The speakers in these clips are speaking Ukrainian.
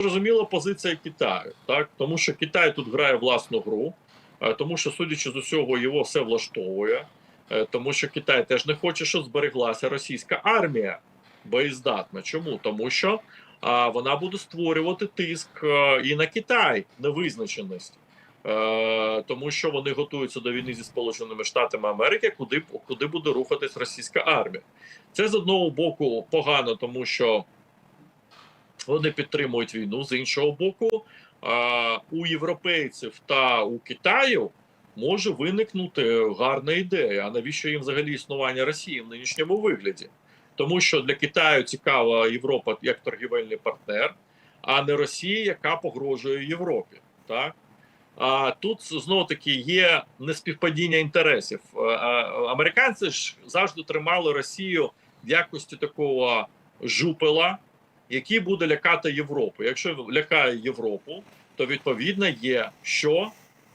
зрозуміла позиція Китаю, так тому що Китай тут грає власну гру, е, тому що, судячи з усього, його все влаштовує, е, тому що Китай теж не хоче, щоб збереглася російська армія боєздатна. Чому? Тому що а, вона буде створювати тиск е, і на Китай невизначеність. Тому що вони готуються до війни зі Сполученими Штатами Америки, куди, куди буде рухатись російська армія. Це з одного боку погано, тому що вони підтримують війну. З іншого боку, у європейців та у Китаю може виникнути гарна ідея. А навіщо їм взагалі існування Росії в нинішньому вигляді? Тому що для Китаю цікава Європа як торгівельний партнер, а не Росія, яка погрожує Європі. Так? А тут знову таки є неспівпадіння інтересів. Американці ж завжди тримали Росію в якості такого жупела, який буде лякати Європу. Якщо лякає Європу, то відповідно є що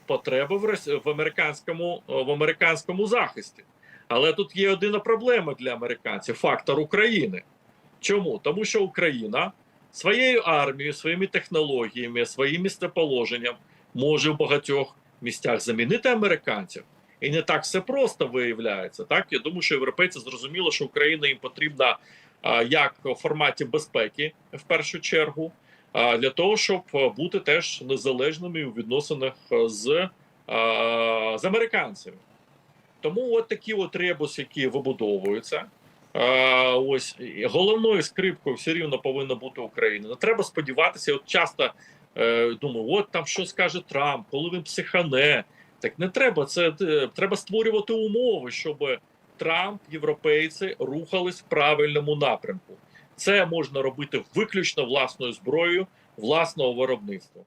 потреба в в американському в американському захисті. Але тут є одна проблема для американців: фактор України. Чому? Тому що Україна своєю армією, своїми технологіями, своїм місцеположенням може в багатьох місцях замінити американців. І не так все просто виявляється. Так я думаю, що європейці зрозуміло, що Україна їм потрібна як в форматі безпеки в першу чергу, для того, щоб бути теж незалежними у відносинах з, з американцями. Тому от такі от ребуси, які вибудовуються. Ось головною скрипкою все рівно повинна бути Україна. Не треба сподіватися. От часто е, думаю, от там що скаже Трамп, коли він психане. Так не треба. Це е, треба створювати умови, щоб Трамп, європейці рухались в правильному напрямку. Це можна робити виключно власною зброєю, власного виробництва.